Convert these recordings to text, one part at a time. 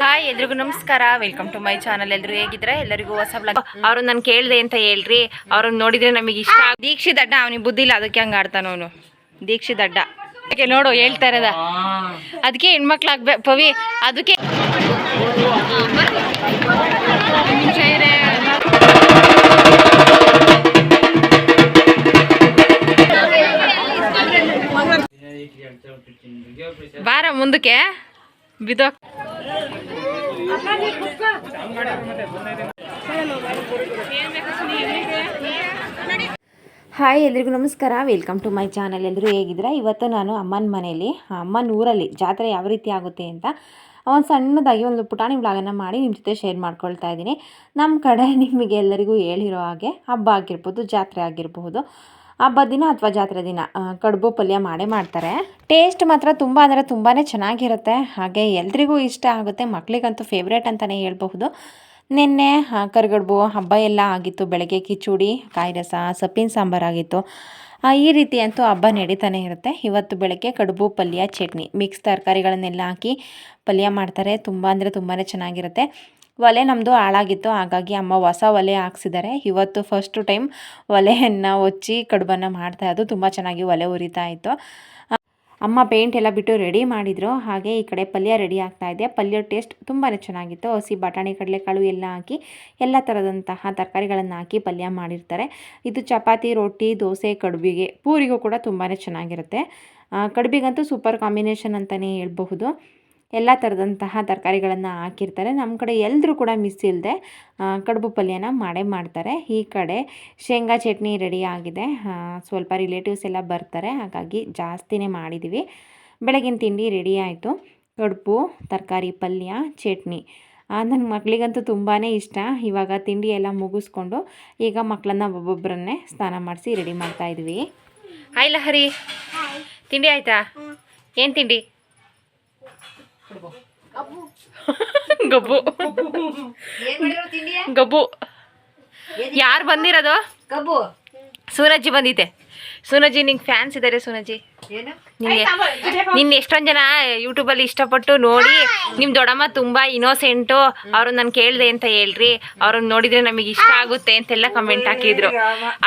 Hi ಎಲ್ರಿಗೂ ನಮಸ್ಕಾರ. Welcome to my channel ಎಲ್ರು ಹೇಗಿದ್ರೆ ಎಲ್ಲರಿಗೂ ಹೊಸ ಬ್ಲಾಗ್ ಅವ್ರು ನಾನು ಕೇಳಿದೆ ಅಂತ ಹೇಳ್ರಿ. ಅವ್ರನ್ನ ನೋಡಿದ್ರೆ ನಮಗೆ ಇಷ್ಟ ದೀಕ್ಷಿತ ಅಡ್ಡ ದಡ್ಡ ಅವನಿಗೆ ಬುದ್ಧಿ ಇಲ್ಲ ಅದಕ್ಕೆ ಹಂಗ ಆಡ್ತಾನ ಅವನು. ದೀಕ್ಷಿತ ಅಡ್ಡ. ಅದಕ್ಕೆ ನೋಡು ಹೇಳ್ತಾ ಇರೋದ. ಅದಕ್ಕೆ ಹೆಣ್ಮಕ್ಳಾಗ್ಬೇ ಪವಿ ಅದಕ್ಕೆ ಬಾರ ಮುಂದಕ್ಕೆ. ಬಿದೋ ಹಾಯ್, ಎಲ್ರಿಗೂ ನಮಸ್ಕಾರ. ವೆಲ್ಕಮ್ ಟು ಮೈ ಚಾನಲ್ ಎಲ್ಲರೂ ಹೇಗಿದ್ದೀರಾ? ಇವತ್ತು ನಾನು ಅಮ್ಮನ ಮನೆಯಲ್ಲಿ ಅಮ್ಮನ ಊರಲ್ಲಿ ಜಾತ್ರೆ ಯಾವ ರೀತಿ ಆಗುತ್ತೆ ಅಂತ ಒಂದು ಸಣ್ಣದಾಗಿ ಒಂದು ಪುಟಾಣಿ ಬ್ಲಾಗನ್ನು ಮಾಡಿ ನಿಮ್ಮ ಜೊತೆ ಶೇರ್ ಮಾಡ್ಕೊಳ್ತಾ ಇದ್ದೀನಿ. ನಮ್ಮ ಕಡೆ ನಿಮಗೆ ಎಲ್ಲರಿಗೂ ಹೇಳಿರೋ ಹಾಗೆ ಹಬ್ಬ ಆಗಿರ್ಬೋದು, ಜಾತ್ರೆ ಆಗಿರಬಹುದು ಹಬ್ಬದ ದಿನ ಅಥವಾ ಜಾತ್ರೆ ದಿನ ಕಡುಬು ಪಲ್ಯ ಮಾಡೇ ಮಾಡ್ತಾರೆ. ಟೇಸ್ಟ್ ಮಾತ್ರ ತುಂಬ ಅಂದರೆ ತುಂಬಾ ಚೆನ್ನಾಗಿರುತ್ತೆ. ಹಾಗೆ ಎಲ್ರಿಗೂ ಇಷ್ಟ ಆಗುತ್ತೆ. ಮಕ್ಕಳಿಗಂತೂ ಫೇವ್ರೇಟ್ ಅಂತಲೇ ಹೇಳ್ಬಹುದು. ನಿನ್ನೆ ಕರ್ಗಡ್ಬು ಹಬ್ಬ ಎಲ್ಲ ಆಗಿತ್ತು. ಬೆಳಗ್ಗೆ ಕಿಚುಡಿ ಕಾಯಿ ರಸ ಸೊಪ್ಪಿನ ಸಾಂಬಾರು ಆಗಿತ್ತು. ಆ, ಈ ರೀತಿ ಅಂತೂ ಹಬ್ಬ ನಡೀತಾನೆ ಇರುತ್ತೆ. ಇವತ್ತು ಬೆಳಗ್ಗೆ ಕಡುಬು ಪಲ್ಯ ಚಟ್ನಿ. ಮಿಕ್ಸ್ ತರಕಾರಿಗಳನ್ನೆಲ್ಲ ಹಾಕಿ ಪಲ್ಯ ಮಾಡ್ತಾರೆ. ತುಂಬ ಅಂದರೆ ತುಂಬಾ ಚೆನ್ನಾಗಿರುತ್ತೆ. ಒಲೆ ನಮ್ಮದು ಹಾಳಾಗಿತ್ತು, ಹಾಗಾಗಿ ಅಮ್ಮ ಹೊಸ ಒಲೆ ಹಾಕ್ಸಿದ್ದಾರೆ ಇವತ್ತು ಫಸ್ಟು ಟೈಮ್ ಒಲೆಯನ್ನು ಹೊಚ್ಚಿ ಕಡುಬನ್ನು ಮಾಡ್ತಾ ಇದ್ದು ತುಂಬ ಚೆನ್ನಾಗಿ ಒಲೆ ಉರಿತಾ ಇತ್ತು. ಅಮ್ಮ ಪೇಂಟ್ ಎಲ್ಲ ಬಿಟ್ಟು ರೆಡಿ ಮಾಡಿದರು. ಹಾಗೆ ಈ ಕಡೆ ಪಲ್ಯ ರೆಡಿ ಆಗ್ತಾ ಇದೆ. ಪಲ್ಯ ಟೇಸ್ಟ್ ತುಂಬಾ ಚೆನ್ನಾಗಿತ್ತು. ಹಸಿ ಬಟಾಣಿ, ಕಡಲೆಕಾಳು ಎಲ್ಲ ಹಾಕಿ, ಎಲ್ಲ ಥರದಂತಹ ತರಕಾರಿಗಳನ್ನು ಹಾಕಿ ಪಲ್ಯ ಮಾಡಿರ್ತಾರೆ. ಇದು ಚಪಾತಿ, ರೊಟ್ಟಿ, ದೋಸೆ, ಕಡುಬಿಗೆ, ಪೂರಿಗೂ ಕೂಡ ತುಂಬಾ ಚೆನ್ನಾಗಿರುತ್ತೆ. ಕಡುಬಿಗಂತೂ ಸೂಪರ್ ಕಾಂಬಿನೇಷನ್ ಅಂತಲೇ ಹೇಳ್ಬಹುದು. ಎಲ್ಲ ಥರದಂತಹ ತರಕಾರಿಗಳನ್ನು ಹಾಕಿರ್ತಾರೆ. ನಮ್ಮ ಕಡೆ ಎಲ್ಲರೂ ಕೂಡ ಮಿಸ್ ಇಲ್ಲದೆ ಕಡುಬು ಪಲ್ಯನ ಮಾಡೇ ಮಾಡ್ತಾರೆ. ಈ ಕಡೆ ಶೇಂಗಾ ಚಟ್ನಿ ರೆಡಿ ಆಗಿದೆ. ಸ್ವಲ್ಪ ರಿಲೇಟಿವ್ಸ್ ಎಲ್ಲ ಬರ್ತಾರೆ ಹಾಗಾಗಿ ಜಾಸ್ತಿನೇ ಮಾಡಿದ್ದೀವಿ ಬೆಳಗಿನ ತಿಂಡಿ ರೆಡಿ ಆಯಿತು. ಕಡುಬು ತರಕಾರಿ ಪಲ್ಯ ಚಟ್ನಿ. ನನ್ನ ಮಕ್ಕಳಿಗಂತೂ ತುಂಬಾ ಇಷ್ಟ. ಇವಾಗ ತಿಂಡಿ ಎಲ್ಲ ಮುಗಿಸ್ಕೊಂಡು ಈಗ ಮಕ್ಕಳನ್ನ ಒಬ್ಬೊಬ್ಬರನ್ನೇ ಸ್ನಾನ ಮಾಡಿಸಿ ರೆಡಿ ಮಾಡ್ತಾ ಇದ್ವಿ. ಹಾಯ್ ಲಹರಿ. ತಿಂಡಿ ಆಯ್ತಾ? ಏನು ತಿಂಡಿ? ಗಬ್ಬು. ಗಬ್ಬು. ಯಾರು ಬಂದಿರೋದು? ಗಬ್ಬು. ಸೂರಜ್ಜಿ ಬಂದಿದೆ ಸೂನಜ್ಜಿ ನಿಂಗೆ ಫ್ಯಾನ್ಸ್ ಇದ್ದಾರೆ ಸುನಜಿ. ಏನು? ನಿಂಗೆ ನಿನ್ನ ಎಷ್ಟೊಂದು ಜನ ಯೂಟ್ಯೂಬಲ್ಲಿ ಇಷ್ಟಪಟ್ಟು ನೋಡಿ ನಿಮ್ಮ ದೊಡ್ಡಮ್ಮ ತುಂಬ ಇನೋಸೆಂಟು ಅವ್ರನ್ನ ನಾನು ಕೇಳಿದೆ ಅಂತ ಹೇಳ್ರಿ ಅವ್ರನ್ನ ನೋಡಿದ್ರೆ ನಮಗೆ ಇಷ್ಟ ಆಗುತ್ತೆ ಅಂತೆಲ್ಲ ಕಮೆಂಟ್ ಹಾಕಿದ್ರು.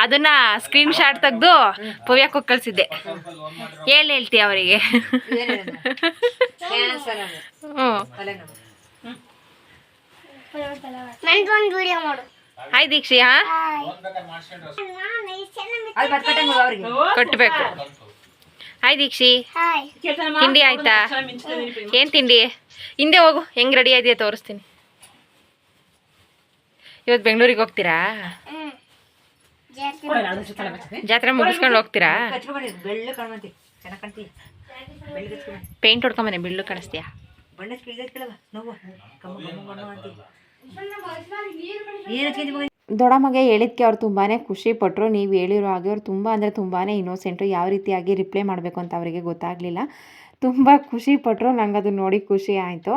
ಅದನ್ನ ಸ್ಕ್ರೀನ್ ಶಾಟ್ ತೆಗೆದು ಪವ್ಯಕ್ಕೂ ಕಳಿಸಿದ್ದೆ ಹೇಳಿ ಹೇಳ್ತಿ ಅವರಿಗೆ. ಹ್ಞೂ ಹಾಯ್ ದೀಕ್ಷಿ ಹಾ ಕಟ್ಟಬೇಕು ಹಾಯ್ ದೀಕ್ಷಿ ಹಾಯ್ ತಿಂಡಿ ಆಯ್ತಾ? ಏನು ತಿಂಡಿ? ಹಿಂದೆ ಹೋಗು ಹೆಂಗ್ ರೆಡಿ ಇದೆಯಾ ತೋರಿಸ್ತೀನಿ. ಇವತ್ತು ಬೆಂಗಳೂರಿಗೆ ಹೋಗ್ತೀರಾ? ಜಾತ್ರೆ ಮುಗಿಸ್ಕೊಂಡು ಹೋಗ್ತೀರಾ? ಕಚ್ಕೊಂಡಿ ಬೆಳ್ಳ ಕಾಣ್ಮಂತಿ ಚೆನ್ನಾಗಿ ಕಾಣ್ತಿ ಬೆಳ್ಳ ಕಚ್ಕೊಂಡಿ ಪೇಂಟ್ ಹೊಡ್ಕೊಂಬನೆ ಬಿಳ್ಳು ಕಾಣಿಸ್ತೀಯಾ? ದೊಡ್ಡಮ್ಮಗೆ ಹೇಳಿದ್ಕೆ ಅವ್ರು ತುಂಬಾ ಖುಷಿ ಪಟ್ಟರು ನೀವು ಹೇಳಿರೋ ಹಾಗೆ ಅವ್ರು ತುಂಬ ಅಂದರೆ ತುಂಬಾ ಇನ್ನೋಸೆಂಟು ಯಾವ ರೀತಿಯಾಗಿ ರಿಪ್ಲೈ ಮಾಡಬೇಕು ಅಂತ ಅವರಿಗೆ ಗೊತ್ತಾಗಲಿಲ್ಲ. ತುಂಬ ಖುಷಿ ಪಟ್ಟರು ನಂಗೆ ಅದು ನೋಡಿ ಖುಷಿ ಆಯಿತು.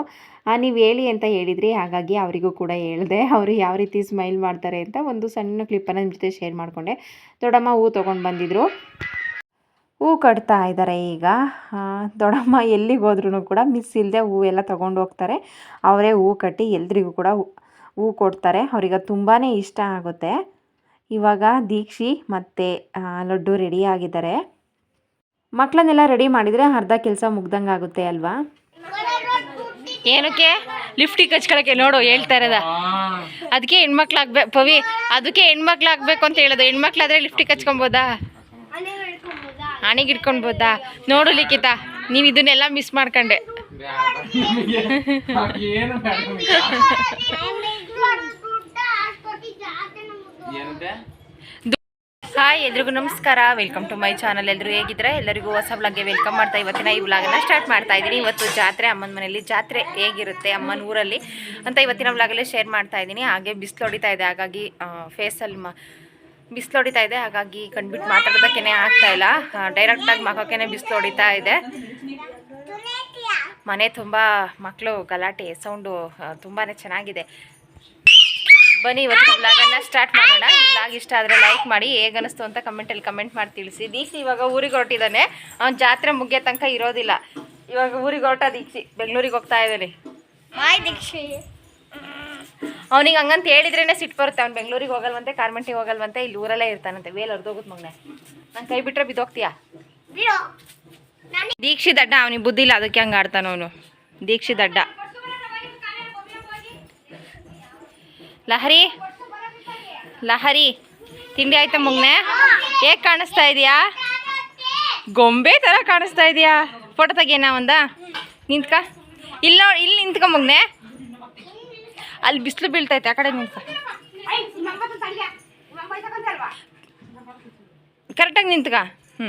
ನೀವು ಹೇಳಿ ಅಂತ ಹೇಳಿದ್ರಿ. ಹಾಗಾಗಿ ಅವರಿಗೂ ಕೂಡ ಹೇಳಿದೆ. ಅವರು ಯಾವ ರೀತಿ ಸ್ಮೈಲ್ ಮಾಡ್ತಾರೆ ಅಂತ ಒಂದು ಸಣ್ಣ ಕ್ಲಿಪ್ಪನ್ನು ನಿಮ್ಮ ಜೊತೆ ಶೇರ್ ಮಾಡಿಕೊಂಡೆ. ದೊಡ್ಡಮ್ಮ ಹೂ ತೊಗೊಂಡು ಬಂದಿದ್ರು. ಹೂ ಕಟ್ತಾ ಇದ್ದಾರೆ ಈಗ. ದೊಡ್ಡಮ್ಮ ಎಲ್ಲಿಗೆ ಹೋದ್ರೂ ಕೂಡ ಮಿಸ್ ಇಲ್ಲದೆ ಹೂ ಎಲ್ಲ ತೊಗೊಂಡು ಹೋಗ್ತಾರೆ. ಅವರೇ ಹೂ ಕಟ್ಟಿ ಎಲ್ರಿಗೂ ಕೂಡ ಹೂ- ಕೊಡ್ತಾರೆ. ಅವ್ರಿಗೆ ತುಂಬಾ ಇಷ್ಟ ಆಗುತ್ತೆ. ಇವಾಗ ದೀಕ್ಷಿ ಮತ್ತು ಲಡ್ಡು ರೆಡಿ ಆಗಿದ್ದಾರೆ. ಮಕ್ಕಳನ್ನೆಲ್ಲ ರೆಡಿ ಮಾಡಿದರೆ ಅರ್ಧ ಕೆಲಸ ಮುಗ್ದಂಗೆ ಆಗುತ್ತೆ ಅಲ್ವಾ? ಏನಕ್ಕೆ? ಲಿಫ್ಟಿಗೆ ಹಚ್ಕೊಳಕ್ಕೆ ನೋಡು ಹೇಳ್ತಾ ಇರೋದ. ಅದಕ್ಕೆ ಹೆಣ್ಮಕ್ಳು ಆಗ್ಬೇಕು ಪವಿ ಅದಕ್ಕೆ ಹೆಣ್ಮಕ್ಳು ಆಗ್ಬೇಕು ಅಂತ ಹೇಳೋದು. ಹೆಣ್ಮಕ್ಳಾದ್ರೆ ಲಿಫ್ಟಿಗೆ ಹಚ್ಕೊಬೋದಾ ಹಣಿಗೆ ಇಟ್ಕೊಳ್ಬೋದಾ ನೋಡು ಲಿಖಿತ, ನೀವು ಇದನ್ನೆಲ್ಲ ಮಿಸ್ ಮಾಡ್ಕೊಂಡೆ. ಹಾಯ್ ಎಲ್ರಿಗೂ ನಮಸ್ಕಾರ ವೆಲ್ಕಮ್ ಟು ಮೈ ಚಾನಲ್ ಎಲ್ಲರೂ ಹೇಗಿದ್ರೆ ಎಲ್ಲರಿಗೂ ಹೊಸ ಬ್ಲಾಗ್ಗೆ ವೆಲ್ಕಮ್ ಮಾಡ್ತಾ ಇವತ್ತಿನ ಈ ಬ್ಲಾಗನ್ನ ಸ್ಟಾರ್ಟ್ ಮಾಡ್ತಾ ಇದ್ದೀನಿ. ಇವತ್ತು ಜಾತ್ರೆ, ಅಮ್ಮನ ಮನೆಯಲ್ಲಿ ಜಾತ್ರೆ ಹೇಗಿರುತ್ತೆ ಅಮ್ಮನ ಊರಲ್ಲಿ ಅಂತ ಇವತ್ತಿನ ಬ್ಲಾಗಲ್ಲೇ ಶೇರ್ ಮಾಡ್ತಾ ಇದ್ದೀನಿ. ಹಾಗೆ ಬಿಸಿಲು ಹೊಡಿತಾ ಇದೆ, ಹಾಗಾಗಿ ಫೇಸಲ್ಲಿ ಮ ಬಿಸಿಲು ಹೊಡಿತಾ ಇದೆ, ಹಾಗಾಗಿ ಕಂಡುಬಿಟ್ಟು ಮಾತಾಡೋದಕ್ಕೇನೆ ಆಗ್ತಾ ಇಲ್ಲ. ಡೈರೆಕ್ಟಾಗಿ ಮಖಕ್ಕೇ ಬಿಸಿಲು ಹೊಡಿತಾ ಇದೆ. ಮನೆ ತುಂಬ ಮಕ್ಕಳು ಗಲಾಟೆ ಸೌಂಡು ತುಂಬಾ ಚೆನ್ನಾಗಿದೆ. ಬನ್ನಿ ಇವತ್ತು ಬ್ಲಾಗನ್ನು ಸ್ಟಾರ್ಟ್ ಮಾಡೋಣ. ಬ್ಲಾಗ್ ಇಷ್ಟ ಆದರೆ ಲೈಕ್ ಮಾಡಿ, ಹೇಗೆ ಅನಿಸ್ತು ಅಂತ ಕಮೆಂಟಲ್ಲಿ ಕಮೆಂಟ್ ಮಾಡಿ ತಿಳಿಸಿ. ದೀಕ್ಷಿ ಇವಾಗ ಊರಿಗೆ ಹೊರಟಿದ್ದಾನೆ. ಅವ್ನು ಜಾತ್ರೆ ಮುಗಿಯೋ ತನಕ ಇರೋದಿಲ್ಲ. ಇವಾಗ ಊರಿಗೆ ಹೊರಟ ದೀಕ್ಷಿ. ಬೆಂಗಳೂರಿಗೆ ಹೋಗ್ತಾ ಇದ್ದಾನೆ. ದೀಕ್ಷೆ. ಅವ್ನಿಗೆ ಹಂಗಂತ ಹೇಳಿದ್ರೇನೆ ಸಿಟ್ಟು ಬರುತ್ತೆ. ಅವ್ನು ಬೆಂಗಳೂರಿಗೆ ಹೋಗಲ್ವಂತೆ ಕಾರ್ಮೆಂಟಿಗೆ ಹೋಗಲ್ವಂತೆ ಇಲ್ಲಿ ಊರಲ್ಲೇ ಇರ್ತಾನಂತೆ. ವೇಲ್ ಹೊರ್ದೋಗುತ್ತೆ ಮಗ್ನೆ. ನಾನು ಕೈ ಬಿಟ್ರೆ ಬಿದ್ದೋಗ್ತೀಯಾ? ದೀಕ್ಷಿ ದಡ್ಡ ಅವನಿಗೆ ಬುದ್ಧಿ ಇಲ್ಲ ಅದಕ್ಕೆ ಹಂಗೆ ಆಡ್ತಾನ ಅವನು. ದೀಕ್ಷಿ ದಡ್ಡ ಲಹರಿ. ಲಹರಿ. ತಿಂಡಿ ಆಯ್ತಾ ಮಗ್ನೆ? ಹೇಗೆ ಕಾಣಿಸ್ತಾ ಇದೆಯಾ? ಗೊಂಬೆ ಥರ ಕಾಣಿಸ್ತಾ ಇದೆಯಾ? ಫೋಟೋ ತೆಗಿಯನ ಒಂದ? ನಿಂತ್ಕ. ಇಲ್ಲ ನೋಡಿ ಇಲ್ಲಿ ನಿಂತ್ಕ ಮುಗ್ನೆ. ಅಲ್ಲಿ ಬಿಸಿಲು ಬೀಳ್ತೈತೆ ಆ ಕಡೆ ನಿಂತ್ಕ ಕರೆಕ್ಟಾಗಿ ನಿಂತ್ಕ. ಹ್ಞೂ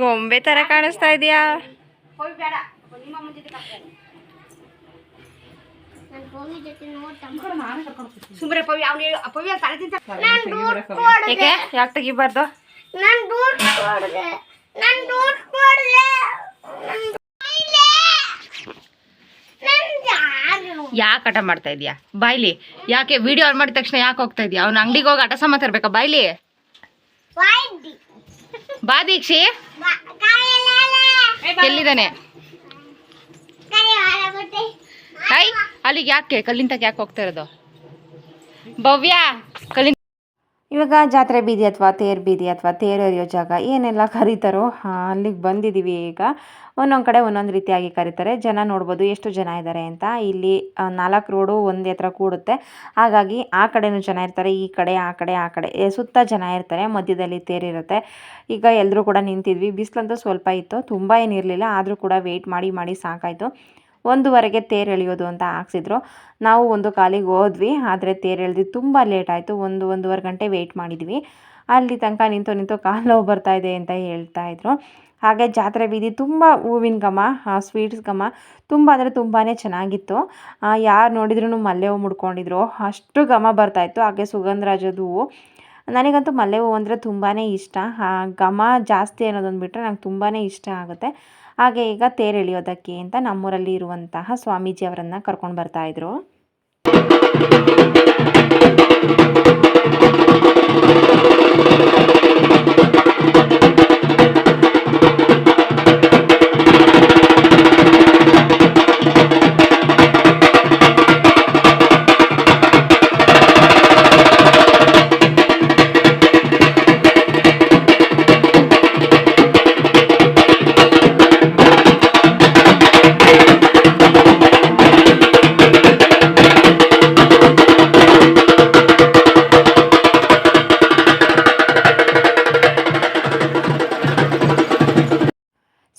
ಗೊಂಬೆ ಥರ ಕಾಣಿಸ್ತಾ ಇದೆಯಾ? ಯಾಕೆ ತೆಗಿಬಾರ್ದು? ಯಾಕೆ ಆಟ ಮಾಡ್ತಾ ಇದೀಯಾ? ಬಾಯ್ಲಿ, ಯಾಕೆ ವಿಡಿಯೋ ಆನ್ ಮಾಡಿದ ತಕ್ಷಣ ಯಾಕೆ ಹೋಗ್ತಾ ಇದೀಯಾ? ಅವ್ನ ಅಂಗಡಿಗೆ ಹೋಗಿ ಆಟ ಸಾಮಾನು ತರ್ಬೇಕಾ ಬಾಯ್ಲಿ? ಬಾ ದೀಕ್ಷಿ. ಎಲ್ಲಿದ್ದಾನೆ? ಅಲ್ಲಿಗೆ ಯಾಕೆ? ಕಲ್ಲಿಂದ ಯಾಕೆ ಹೋಗ್ತಾ ಇರೋದು? ಭವ್ಯ ಕಲ್ಲಿಂದ ಇವಾಗ ಜಾತ್ರೆ ಬೀದಿ ಅಥವಾ ತೇರು ಬೀದಿ ಅಥವಾ ತೇರು ಎರೆಯೋ ಜಾಗ ಏನೆಲ್ಲ ಕರೀತಾರೋ ಅಲ್ಲಿಗೆ ಬಂದಿದ್ದೀವಿ ಈಗ. ಒಂದೊಂದು ಕಡೆ ಒಂದೊಂದು ರೀತಿಯಾಗಿ ಕರೀತಾರೆ. ಜನ ನೋಡ್ಬೋದು ಎಷ್ಟು ಜನ ಇದ್ದಾರೆ ಅಂತ. ಇಲ್ಲಿ ನಾಲ್ಕು ರೋಡು ಒಂದೇ ಹತ್ರ ಕೂಡುತ್ತೆ. ಹಾಗಾಗಿ ಆ ಕಡೆನೂ ಜನ ಇರ್ತಾರೆ, ಈ ಕಡೆ, ಆ ಕಡೆ ಆ ಕಡೆ. ಸುತ್ತ ಜನ ಇರ್ತಾರೆ, ಮಧ್ಯದಲ್ಲಿ ತೇರಿರುತ್ತೆ ಈಗ ಎಲ್ಲರೂ ಕೂಡ ನಿಂತಿದ್ವಿ. ಬಿಸಿಲಂತೂ ಸ್ವಲ್ಪ ಇತ್ತು. ತುಂಬ ಏನಿರಲಿಲ್ಲ ಆದರೂ ಕೂಡ ವೆಯ್ಟ್ ಮಾಡಿ ಮಾಡಿ ಸಾಕಾಯಿತು. ಒಂದುವರೆಗೆ ತೇರೆಳೆಯೋದು ಅಂತ ಹಾಕ್ಸಿದ್ರು. ನಾವು ಒಂದು ಕಾಲಿಗೆ ಹೋದ್ವಿ, ಆದರೆ ತೇರು ಎಳ್ದು ತುಂಬ ಲೇಟ್ ಆಯಿತು. ಒಂದು, ಒಂದೂವರೆ ಗಂಟೆ ವೆಯ್ಟ್ ಮಾಡಿದ್ವಿ. ಅಲ್ಲಿ ತನಕ ನಿಂತು ನಿಂತು ಕಾಲು ನೋವು ಬರ್ತಾ ಇದೆ ಅಂತ ಹೇಳ್ತಾ ಇದ್ರು. ಹಾಗೆ ಜಾತ್ರೆ ಬೀದಿ ತುಂಬ ಹೂವಿನ ಘಮ ಸ್ವೀಟ್ಸ್ ಘಮ ತುಂಬ ಅಂದರೆ ತುಂಬಾ ಚೆನ್ನಾಗಿತ್ತು. ಯಾರು ನೋಡಿದ್ರೂ ಮಲ್ಲೆ ಹೂವು ಮುಡ್ಕೊಂಡಿದ್ರು. ಅಷ್ಟು ಘಮ ಬರ್ತಾಯಿತ್ತು ಹಾಗೆ ಸುಗಂಧರಾಜದ ಹೂವು ನನಗಂತೂ ಮಲ್ಲೆ ಹೂವು ಅಂದರೆ ತುಂಬಾ ಇಷ್ಟ. ಗಮ ಜಾಸ್ತಿ ಅನ್ನೋದೊಂದು ಬಿಟ್ಟರೆ ನಂಗೆ ತುಂಬಾ ಇಷ್ಟ ಆಗುತ್ತೆ. ಹಾಗೆ ಈಗ ತೇರೆಳೆಯೋದಕ್ಕೆ ಅಂತ ನಮ್ಮೂರಲ್ಲಿ ಇರುವಂತಹ ಸ್ವಾಮೀಜಿ ಅವರನ್ನು ಕರ್ಕೊಂಡು ಬರ್ತಾಯಿದ್ರು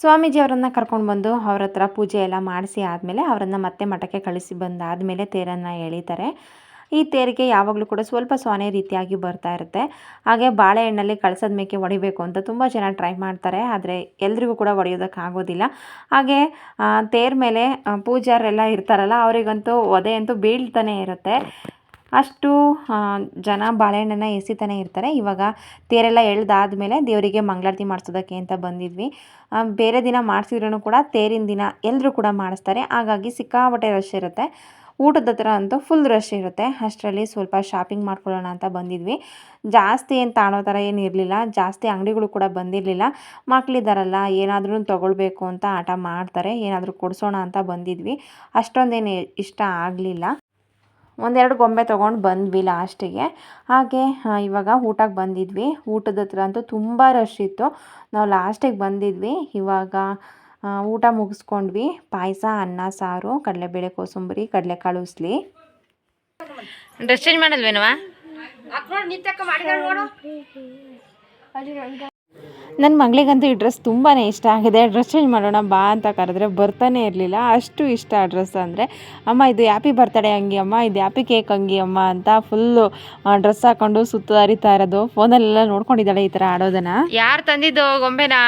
ಸ್ವಾಮೀಜಿ ಅವರನ್ನು ಕರ್ಕೊಂಡು ಬಂದು ಅವ್ರ ಹತ್ರ ಪೂಜೆ ಎಲ್ಲ ಮಾಡಿಸಿ ಆದಮೇಲೆ ಅವರನ್ನು ಮತ್ತೆ ಮಠಕ್ಕೆ ಕಳಿಸಿ ಬಂದಾದಮೇಲೆ ತೇರನ್ನು ಎಳೀತಾರೆ. ಈ ತೇರಿಗೆ ಯಾವಾಗಲೂ ಕೂಡ ಸ್ವಲ್ಪ ಸೊನೆ ರೀತಿಯಾಗಿ ಬರ್ತಾ ಇರುತ್ತೆ. ಹಾಗೆ ಬಾಳೆಹಣ್ಣಲ್ಲಿ ಕಳಸದ ಮೇಕೆ ಹೊಡಿಬೇಕು ಅಂತ ತುಂಬ ಜನ ಟ್ರೈ ಮಾಡ್ತಾರೆ, ಆದರೆ ಎಲ್ರಿಗೂ ಕೂಡ ಹೊಡೆಯೋದಕ್ಕಾಗೋದಿಲ್ಲ ಹಾಗೆ ತೇರ ಮೇಲೆ ಪೂಜಾರೆಲ್ಲ ಇರ್ತಾರಲ್ಲ, ಅವರಿಗಂತೂ ಒದೆ ಅಂತೂ ಬೀಳ್ತಾನೆ ಇರುತ್ತೆ. ಅಷ್ಟು ಜನ ಬಾಳೆಹಣ್ಣನ್ನು ಎಸಿತಾನೆ ಇರ್ತಾರೆ. ಇವಾಗ ತೇರೆಲ್ಲ ಎಳ್ದಾದ್ಮೇಲೆ ದೇವರಿಗೆ ಮಂಗಳಾರತಿ ಮಾಡಿಸೋದಕ್ಕೆ ಅಂತ ಬಂದಿದ್ವಿ. ಬೇರೆ ದಿನ ಮಾಡಿಸಿದ್ರೂ ಕೂಡ ತೇರಿನ ದಿನ ಎಲ್ಲರೂ ಕೂಡ ಮಾಡಿಸ್ತಾರೆ. ಹಾಗಾಗಿ ಸಿಕ್ಕಾಪಟ್ಟೆ ರಶ್ ಇರುತ್ತೆ. ಊಟದ ಹತ್ರ ಅಂತೂ ಫುಲ್ ರಶ್ ಇರುತ್ತೆ. ಅಷ್ಟರಲ್ಲಿ ಸ್ವಲ್ಪ ಶಾಪಿಂಗ್ ಮಾಡ್ಕೊಳ್ಳೋಣ ಅಂತ ಬಂದಿದ್ವಿ. ಜಾಸ್ತಿ ಏನು ತಾಣೋ ಥರ ಏನು ಇರಲಿಲ್ಲ. ಜಾಸ್ತಿ ಅಂಗಡಿಗಳು ಕೂಡ ಬಂದಿರಲಿಲ್ಲ. ಮಕ್ಕಳಿದ್ದಾರಲ್ಲ ಏನಾದ್ರೂ ತೊಗೊಳ್ಬೇಕು ಅಂತ ಆಟ ಮಾಡ್ತಾರೆ. ಏನಾದರೂ ಕೊಡಿಸೋಣ ಅಂತ ಬಂದಿದ್ವಿ. ಅಷ್ಟೊಂದೇನು ಇಷ್ಟ ಆಗಲಿಲ್ಲ. ಒಂದೆರಡು ಗೊಂಬೆ ತೊಗೊಂಡು ಬಂದ್ವಿ ಲಾಸ್ಟಿಗೆ. ಹಾಗೆ ಇವಾಗ ಊಟಕ್ಕೆ ಬಂದಿದ್ವಿ. ಊಟದ ಹತ್ರ ಅಂತೂ ತುಂಬ ರಶ್ ಇತ್ತು. ನಾವು ಲಾಸ್ಟಿಗೆ ಬಂದಿದ್ವಿ. ಇವಾಗ ಊಟ ಮುಗಿಸ್ಕೊಂಡ್ವಿ. ಪಾಯಸ ಅನ್ನ ಸಾರು ಕಡಲೆಬೇಳೆ ಕೋಸಂಬರಿ ಕಡಲೆಕಾಳು ಉಸ್ಲಿ. ಡ್ರೆಸ್ ಚೇಂಜ್ ಮಾಡಲ್ವೇನವ ನೋಡಿ ನಿಂತಕ್ಕ ಮಾಡಿದ್ರೆ ನೋಡು ನನ್ನ ಮಗಳಿಗಂತೂ ಈ ಡ್ರೆಸ್ ತುಂಬಾ ಇಷ್ಟ ಆಗಿದೆ. ಡ್ರೆಸ್ ಚೇಂಜ್ ಮಾಡೋಣ ಬಾ ಅಂತ ಕರೆದ್ರೆ ಬರ್ತಾನೆ ಇರಲಿಲ್ಲ. ಅಷ್ಟು ಇಷ್ಟ ಆ ಡ್ರೆಸ್ ಅಂದರೆ ಅಮ್ಮ ಇದು ಹ್ಯಾಪಿ ಬರ್ತಡೇ ಅಂಗಿ ಅಮ್ಮ ಇದು ಹ್ಯಾಪಿ ಕೇಕ್ ಅಂಗಿ ಅಮ್ಮ ಅಂತ ಫುಲ್ಲು ಡ್ರೆಸ್ ಹಾಕೊಂಡು ಸುತ್ತ ಹರಿತಾ ಇರೋದು. ಫೋನಲ್ಲೆಲ್ಲ ನೋಡ್ಕೊಂಡಿದ್ದಾಳೆ ಈ ಥರ ಆಡೋದನ್ನ. ಯಾರು ತಂದಿದ್ದು ಗೊಂಬೆನಾ?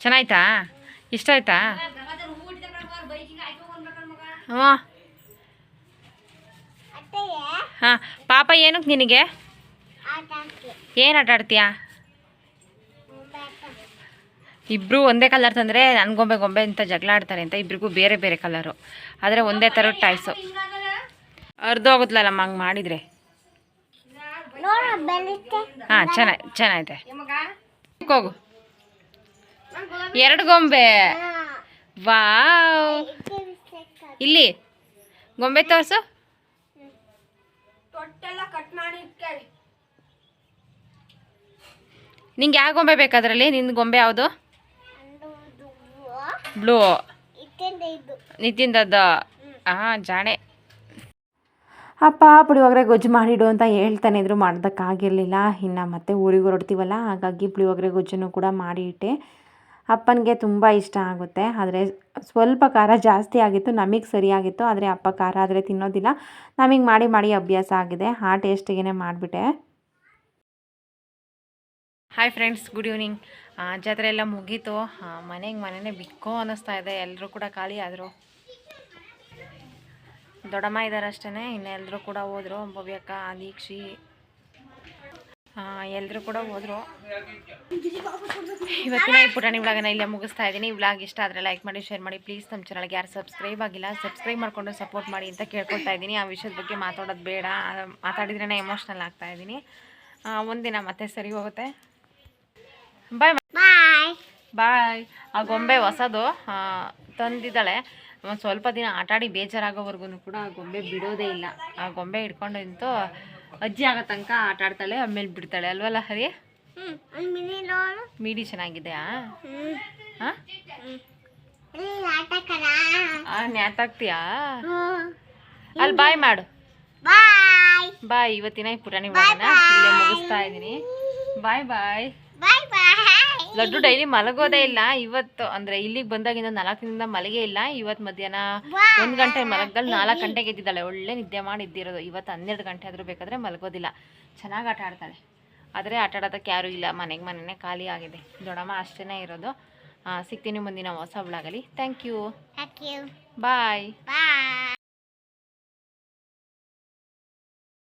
ಚೆನ್ನಾಯ್ತಾ? ಇಷ್ಟ ಆಯ್ತಾ? ಹ್ಞೂ ಹಾಂ ಪಾಪ ಏನಕ್ಕೆ ನಿನಗೆ? ಏನು ಆಟ ಆಡ್ತೀಯಾ? ಇಬ್ಬರು ಒಂದೇ ಕಲರ್ ತಂದರೆ ನನ್ನ ಗೊಂಬೆ ಗೊಂಬೆ ಅಂತ ಜಗಳ ಆಡ್ತಾರೆ ಅಂತ ಇಬ್ರಿಗೂ ಬೇರೆ ಬೇರೆ ಕಲರು ಆದರೆ ಒಂದೇ ಥರದ ಟಾಯ್ಸು ಅರ್ಧೋಗುತ್ತಲ್ಲಮ್ಮ ಹಂಗೆ ಮಾಡಿದರೆ? ಹಾಂ ಚೆನ್ನಾಗಿ ಚೆನ್ನಾಗಿದೆ ಹೋಗು. ಎರಡು ಗೊಂಬೆ. ವಾವ್. ಇಲ್ಲಿ ಗೊಂಬೆ ತೋರಿಸು. ನಿಂಗೆ ಯಾವ ಗೊಂಬೆ ಬೇಕಾದ್ರಲ್ಲಿ ನಿನ್ನ ಗೊಂಬೆ ಯಾವುದು? ಬ್ಲೂ. ನಿತಿನ್ದದ್ದು ಹಾಂ ಜಾಣೆ. ಅಪ್ಪ ಪುಳಿಯೋಗರೆ ಗೊಜ್ಜು ಮಾಡಿಡು ಅಂತ ಹೇಳ್ತಾನೆ ಇದ್ರು ಮಾಡೋದಕ್ಕಾಗಿರಲಿಲ್ಲ. ಇನ್ನು ಮತ್ತೆ ಊರಿಗೆ ಹೊರಡ್ತೀವಲ್ಲ ಹಾಗಾಗಿ ಪುಳಿಯೋಗರೆ ಗೊಜ್ಜನ್ನು ಕೂಡ ಮಾಡಿ ಇಟ್ಟೆ. ಅಪ್ಪನಿಗೆ ತುಂಬ ಇಷ್ಟ ಆಗುತ್ತೆ. ಆದರೆ ಸ್ವಲ್ಪ ಖಾರ ಜಾಸ್ತಿ ಆಗಿತ್ತು ನಮಗೆ ಸರಿಯಾಗಿತ್ತು ಆದರೆ ಅಪ್ಪ ಖಾರ ಆದರೆ ತಿನ್ನೋದಿಲ್ಲ. ನಮಗೆ ಮಾಡಿ ಮಾಡಿ ಅಭ್ಯಾಸ ಆಗಿದೆ. ಆ ಟೇಸ್ಟಿಗೆ ಮಾಡಿಬಿಟ್ಟೆ. ಹಾಯ್ ಫ್ರೆಂಡ್ಸ್ ಗುಡ್ ಈವ್ನಿಂಗ್ ಜಾತ್ರೆ ಎಲ್ಲ ಮುಗೀತು. ಮನೆಗೆ ಮನೆಯೇ ಬಿಕ್ಕೋ ಅನ್ನಿಸ್ತಾ ಇದೆ. ಎಲ್ಲರೂ ಕೂಡ ಖಾಲಿ ಆದರು. ದೊಡ್ಡಮ್ಮ ಇದ್ದಾರೆ ಅಷ್ಟೇ ಇನ್ನು ಎಲ್ಲರೂ ಕೂಡ ಹೋದರು. ಭವ್ಯಕ್ಕ ದೀಕ್ಷಿ. ಎಲ್ಲರೂ ಕೂಡ ಹೋದರು. ಇವತ್ತಿನ ಈ ಪುಟಾಣಿ ವ್ಲಾಗನ ಇಲ್ಲೇ ಮುಗಿಸ್ತಾ ಇದ್ದೀನಿ. ವ್ಲಾಗ್ ಇಷ್ಟ ಆದರೆ ಲೈಕ್ ಮಾಡಿ ಶೇರ್ ಮಾಡಿ. ಪ್ಲೀಸ್ ನಮ್ಮ ಚಾನಲ್ಗೆ ಯಾರು ಸಬ್ಸ್ಕ್ರೈಬ್ ಆಗಿಲ್ಲ ಸಬ್ಸ್ಕ್ರೈಬ್ ಮಾಡಿಕೊಂಡು ಸಪೋರ್ಟ್ ಮಾಡಿ ಅಂತ ಕೇಳ್ಕೊಳ್ತಾ ಇದ್ದೀನಿ. ಆ ವಿಷಯದ ಬಗ್ಗೆ ಮಾತಾಡೋದು ಬೇಡ. ಮಾತಾಡಿದ್ರೇ ಎಮೋಷ್ನಲ್ ಆಗ್ತಾ ಇದ್ದೀನಿ. ಒಂದಿನ ಮತ್ತೆ ಸರಿ ಹೋಗುತ್ತೆ. ಬಾಯ್ ಬಾಯ್ ಬಾಯ್ ಆ ಗೊಂಬೆ ಹೊಸದು ತಂದಿದ್ದಾಳೆ. ಒಂದು ಸ್ವಲ್ಪ ದಿನ ಆಟಾಡಿ ಬೇಜಾರಾಗೋವರೆಗೂ ಕೂಡ ಆ ಗೊಂಬೆ ಬಿಡೋದೇ ಇಲ್ಲ. ಆ ಗೊಂಬೆ ಹಿಡ್ಕೊಂಡು ನಿಂತು ಅಜ್ಜಿ ಆಗೋ ತನಕ ಆಟಾಡ್ತಾಳೆ ಆಮೇಲೆ ಬಿಡ್ತಾಳೆ. ಅಲ್ವಲ್ಲ ಹರಿ? ಮೀಡಿ ಚೆನ್ನಾಗಿದೆಯಾ ಹ್ಮ್. ಹಾಂ ನ್ಯಾತಾಗ್ತೀಯಾ ಅಲ್ಲಿ ಬಾಯ್ ಮಾಡು. ಬಾಯ್ ಬಾಯ್ ಇವತ್ತಿನ ಪುರಾಣಿ ವ್ಲಾಗನ ಇಲ್ಲೇ ಮುಗಿಸ್ತಾ ಇದ್ದೀನಿ. ಬಾಯ್ ಬಾಯ್ ಲಡ್ಡು ಡೈಲಿ ಮಲಗೋದೇ ಇಲ್ಲ. ಇವತ್ತು ಅಂದ್ರೆ ಇಲ್ಲಿಗೆ ಬಂದಾಗಿಂದ ನಾಲ್ಕು ದಿನದಿಂದ ಮಲಗೇ ಇಲ್ಲ. ಇವತ್ತು ಮಧ್ಯಾಹ್ನ ಒಂದು ಗಂಟೆ ಮಲಗದಲ್ಲಿ ನಾಲ್ಕು ಗಂಟೆಗೆ ಎದ್ದಿದ್ದಾಳೆ. ಒಳ್ಳೆ ನಿದ್ದೆ ಮಾಡಿ ಇದ್ದಿರೋದು ಇವತ್ತು ಹನ್ನೆರಡು ಗಂಟೆ ಆದರೂ ಬೇಕಾದರೆ ಮಲಗೋದಿಲ್ಲ. ಚೆನ್ನಾಗಿ ಆಟ ಆಡ್ತಾಳೆ. ಆದರೆ ಆಟ ಆಡೋದಕ್ಕೆ ಯಾರೂ ಇಲ್ಲ. ಮನೆಗೆ ಮನೆಯೇ ಖಾಲಿ ಆಗಿದೆ. ದೊಡ್ಡಮ್ಮ ಅಷ್ಟೇ ಇರೋದು. ಸಿಗ್ತೀನಿ ಮುಂದಿನ ಹೊಸ ಬ್ಲಾಗಲ್ಲಿ ಥ್ಯಾಂಕ್ ಯು. ಬಾಯ್.